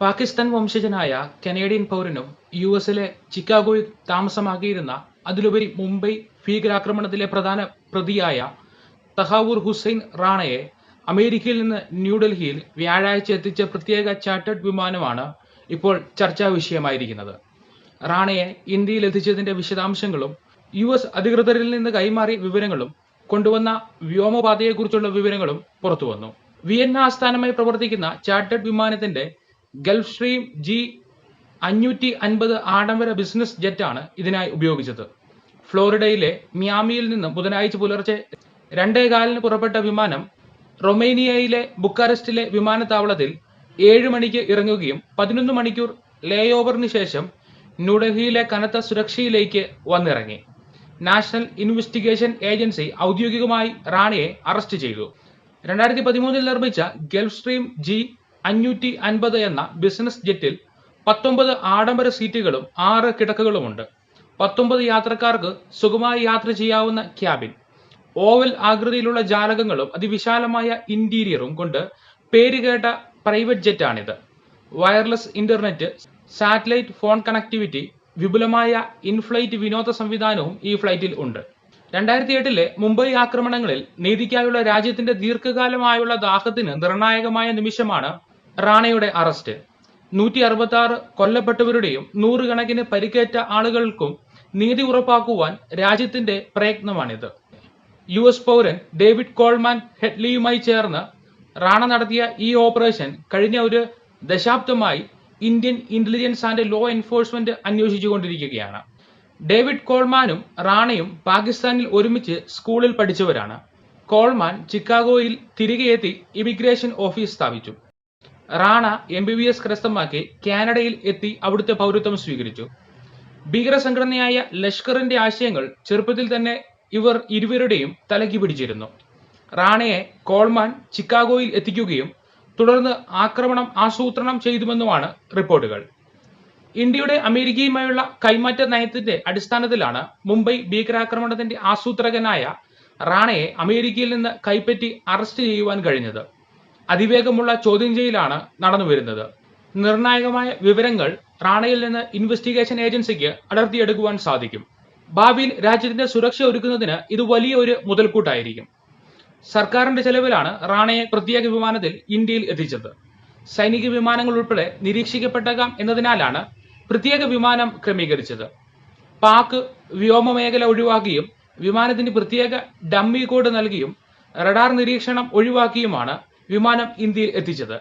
പാകിസ്ഥാൻ വംശജനായ കനേഡിയൻ പൗരനും യു എസിലെ ചിക്കാഗോയിൽ താമസമാക്കിയിരുന്ന അതിലുപരി മുംബൈ ഭീകരാക്രമണത്തിലെ പ്രധാന പ്രതിയായ തഹാവൂർ ഹുസൈൻ റാണയെ അമേരിക്കയിൽ നിന്ന് ന്യൂഡൽഹിയിൽ വ്യാഴാഴ്ച എത്തിച്ച പ്രത്യേക ചാർട്ടേഡ് വിമാനമാണ് ഇപ്പോൾ ചർച്ചാ വിഷയമായിരിക്കുന്നത്. റാണയെ ഇന്ത്യയിൽ എത്തിച്ചതിന്റെ വിശദാംശങ്ങളും യു എസ് അധികൃതരിൽ നിന്ന് കൈമാറിയ വിവരങ്ങളും കൊണ്ടുവന്ന വ്യോമപാതയെക്കുറിച്ചുള്ള വിവരങ്ങളും പുറത്തുവന്നു. വിയന്ന ആസ്ഥാനമായി പ്രവർത്തിക്കുന്ന ചാർട്ടേഡ് വിമാനത്തിന്റെ ഗൾഫ് സ്ട്രീം ജി അഞ്ഞൂറ്റി അൻപത് ആഡംബര ബിസിനസ് ജെറ്റാണ് ഇതിനായി ഉപയോഗിച്ചത്. ഫ്ലോറിഡയിലെ മിയാമിയിൽ നിന്ന് ബുധനാഴ്ച പുലർച്ചെ രണ്ടേ കാലിന് പുറപ്പെട്ട വിമാനം റൊമേനിയയിലെ ബുക്കാറസ്റ്റിലെ വിമാനത്താവളത്തിൽ ഏഴ് മണിക്ക് ഇറങ്ങുകയും പതിനൊന്ന് മണിക്കൂർ ലേ ഓവറിന് ശേഷം ന്യൂഡൽഹിയിലെ കനത്ത സുരക്ഷയിലേക്ക് വന്നിറങ്ങി. നാഷണൽ ഇൻവെസ്റ്റിഗേഷൻ ഏജൻസി ഔദ്യോഗികമായി റാണിയെ അറസ്റ്റ് ചെയ്തു. രണ്ടായിരത്തി പതിമൂന്നിൽ നിർമ്മിച്ച ഗൾഫ് സ്ട്രീം ജി അഞ്ഞൂറ്റി അൻപത് എന്ന ബിസിനസ് ജെറ്റിൽ പത്തൊമ്പത് ആഡംബര സീറ്റുകളും ആറ് കിടക്കകളുമുണ്ട്. പത്തൊമ്പത് യാത്രക്കാർക്ക് സുഖമായി യാത്ര ചെയ്യാവുന്ന ക്യാബിൻ. ഓവൽ ആകൃതിയിലുള്ള ജാലകങ്ങളും അതിവിശാലമായ ഇന്റീരിയറും കൊണ്ട് പേരുകേട്ട private ജെറ്റാണിത്. Wireless internet satellite phone connectivity വിപുലമായ ഇൻഫ്ലൈറ്റ് വിനോദ സംവിധാനവും ഈ ഫ്ലൈറ്റിൽ ഉണ്ട്. രണ്ടായിരത്തി എട്ടിലെ മുംബൈ ആക്രമണങ്ങളിൽ നീതിക്കായുള്ള രാജ്യത്തിന്റെ ദീർഘകാലമായുള്ള ദാഹത്തിന് നിർണായകമായ നിമിഷമാണ് റാണയുടെ അറസ്റ്റ്. നൂറ്റി അറുപത്തി ആറ് കൊല്ലപ്പെട്ടവരുടെയും നൂറുകണക്കിന് പരിക്കേറ്റ ആളുകൾക്കും നീതി ഉറപ്പാക്കുവാൻ രാജ്യത്തിന്റെ പ്രയത്നമാണിത്. യു എസ് പൗരൻ ഡേവിഡ് കോൾമാൻ ഹെഡ്ലിയുമായി ചേർന്ന് റാണ നടത്തിയ ഈ ഓപ്പറേഷൻ കഴിഞ്ഞ ഒരു ദശാബ്ദമായി Indian intelligence and law enforcement അന്വേഷിച്ചുകൊണ്ടിരിക്കുകയാണ്. David കോൾമാനും റാണയും പാകിസ്ഥാനിൽ ഒരുമിച്ച് സ്കൂളിൽ പഠിച്ചവരാണ്. കോൾമാൻ ചിക്കാഗോയിൽ തിരികെ എത്തി ഇമിഗ്രേഷൻ ഓഫീസ് സ്ഥാപിച്ചു. Rana M B B S കരസ്ഥമാക്കി കാനഡയിൽ എത്തി അവിടുത്തെ പൗരത്വം സ്വീകരിച്ചു. ഭീകര സംഘടനയായ ലഷ്കറിന്റെ ആശയങ്ങൾ ചെറുപ്പത്തിൽ തന്നെ ഇവർ ഇരുവരുടെയും തലയ്ക്ക് പിടിച്ചിരുന്നു. റാണയെ കോൾമാൻ ചിക്കാഗോയിൽ എത്തിക്കുകയും തുടർന്ന് ആക്രമണം ആസൂത്രണം ചെയ്തുവെന്നുമാണ് റിപ്പോർട്ടുകൾ. ഇന്ത്യയുടെ അമേരിക്കയുമായുള്ള കൈമാറ്റ നയത്തിന്റെ അടിസ്ഥാനത്തിലാണ് മുംബൈ ഭീകരാക്രമണത്തിന്റെ ആസൂത്രകനായ റാണയെ അമേരിക്കയിൽ നിന്ന് കൈപ്പറ്റി അറസ്റ്റ് ചെയ്യുവാൻ കഴിഞ്ഞത്. അതിവേഗമുള്ള ചോദ്യം ചെയ്യലാണ് നടന്നു വരുന്നത് നിർണായകമായ വിവരങ്ങൾ റാണയിൽ നിന്ന് ഇൻവെസ്റ്റിഗേഷൻ ഏജൻസിക്ക് അടർത്തിയെടുക്കുവാൻ സാധിക്കും. ഭാവിയിൽ രാജ്യത്തിന്റെ സുരക്ഷ ഒരുക്കുന്നതിന് ഇത് വലിയ ഒരു മുതൽക്കൂട്ടായിരിക്കും. സർക്കാരിന്റെ ചെലവിലാണ് റാണയെ പ്രത്യേക വിമാനത്തിൽ ഇന്ത്യയിൽ എത്തിച്ചത്. സൈനിക വിമാനങ്ങൾ ഉൾപ്പെടെ നിരീക്ഷിക്കപ്പെട്ടേക്കാം എന്നതിനാലാണ് പ്രത്യേക വിമാനം ക്രമീകരിച്ചത്. പാക് വ്യോമമേഖല ഒഴിവാക്കിയും വിമാനത്തിന് പ്രത്യേക ഡമ്മി കോഡ് നൽകിയും റഡാർ നിരീക്ഷണം ഒഴിവാക്കിയുമാണ് വിമാനം ഇന്ത്യയിൽ എത്തിച്ചത്.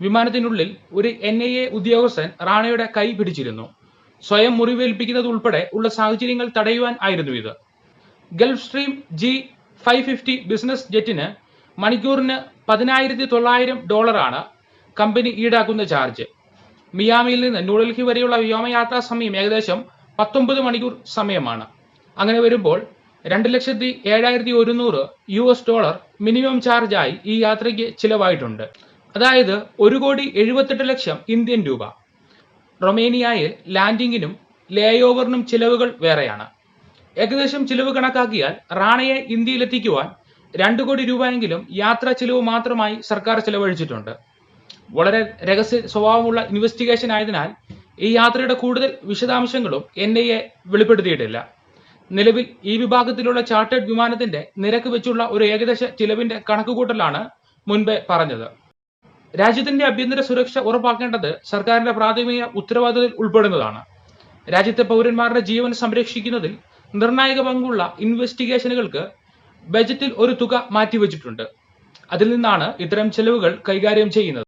വിമാനത്തിനുള്ളിൽ ഒരു എൻ ഐ എ ഉദ്യോഗസ്ഥൻ റാണയുടെ കൈ പിടിച്ചിരുന്നു. സ്വയം മുറിവേൽപ്പിക്കുന്നത് ഉൾപ്പെടെ ഉള്ള സാഹചര്യങ്ങൾ തടയുവാൻ ആയിരുന്നു ഇത്. Gulfstream G five fifty business ജെറ്റിന് മണിക്കൂറിന് പതിനായിരത്തി തൊള്ളായിരം ഡോളറാണ് കമ്പനി ഈടാക്കുന്ന ചാർജ്. മിയാമിയിൽ നിന്ന് ന്യൂഡൽഹി വരെയുള്ള വ്യോമയാത്രാ സമയം ഏകദേശം പത്തൊമ്പത് മണിക്കൂർ സമയമാണ്. അങ്ങനെ വരുമ്പോൾ രണ്ട് ലക്ഷത്തി ഏഴായിരത്തി ഒരുന്നൂറ് യു എസ് ഡോളർ മിനിമം ചാർജായി ഈ യാത്രയ്ക്ക് ചിലവായിട്ടുണ്ട്. അതായത് ഒരു കോടി എഴുപത്തെട്ട് ലക്ഷം ഇന്ത്യൻ രൂപ. റൊമേനിയയിൽ ലാൻഡിങ്ങിനും ലേ ഓവറിനും ചിലവുകൾ വേറെയാണ്. ഏകദേശം ചിലവ് കണക്കാക്കിയാൽ റാണയെ ഇന്ത്യയിലെത്തിക്കുവാൻ രണ്ടു കോടി രൂപയെങ്കിലും യാത്രാ ചിലവ് മാത്രമായി സർക്കാർ ചിലവഴിച്ചിട്ടുണ്ട്. വളരെ രഹസ്യ സ്വഭാവമുള്ള ഇൻവെസ്റ്റിഗേഷൻ ആയതിനാൽ ഈ യാത്രയുടെ കൂടുതൽ വിശദാംശങ്ങളും എൻ ഐ എ വെളിപ്പെടുത്തിയിട്ടില്ല. നിലവിൽ ഈ വിഭാഗത്തിലുള്ള ചാർട്ടേഡ് വിമാനത്തിന്റെ നിരക്ക് വെച്ചുള്ള ഒരു ഏകദേശ ചിലവിന്റെ കണക്കുകൂട്ടലാണ് മുൻപേ പറഞ്ഞത്. രാജ്യത്തിന്റെ ആഭ്യന്തര സുരക്ഷ ഉറപ്പാക്കേണ്ടത് സർക്കാരിന്റെ പ്രാഥമിക ഉത്തരവാദിത്തത്തിൽ ഉൾപ്പെടുന്നതാണ്. രാജ്യത്തെ പൗരന്മാരുടെ ജീവൻ സംരക്ഷിക്കുന്നതിൽ നിർണായക പങ്കുള്ള ഇൻവെസ്റ്റിഗേഷനുകൾക്ക് ബജറ്റിൽ ഒരു തുക മാറ്റിവെച്ചിട്ടുണ്ട്. അതിൽ നിന്നാണ് ഇത്തരം ചെലവുകൾ കൈകാര്യം ചെയ്യുന്നത്.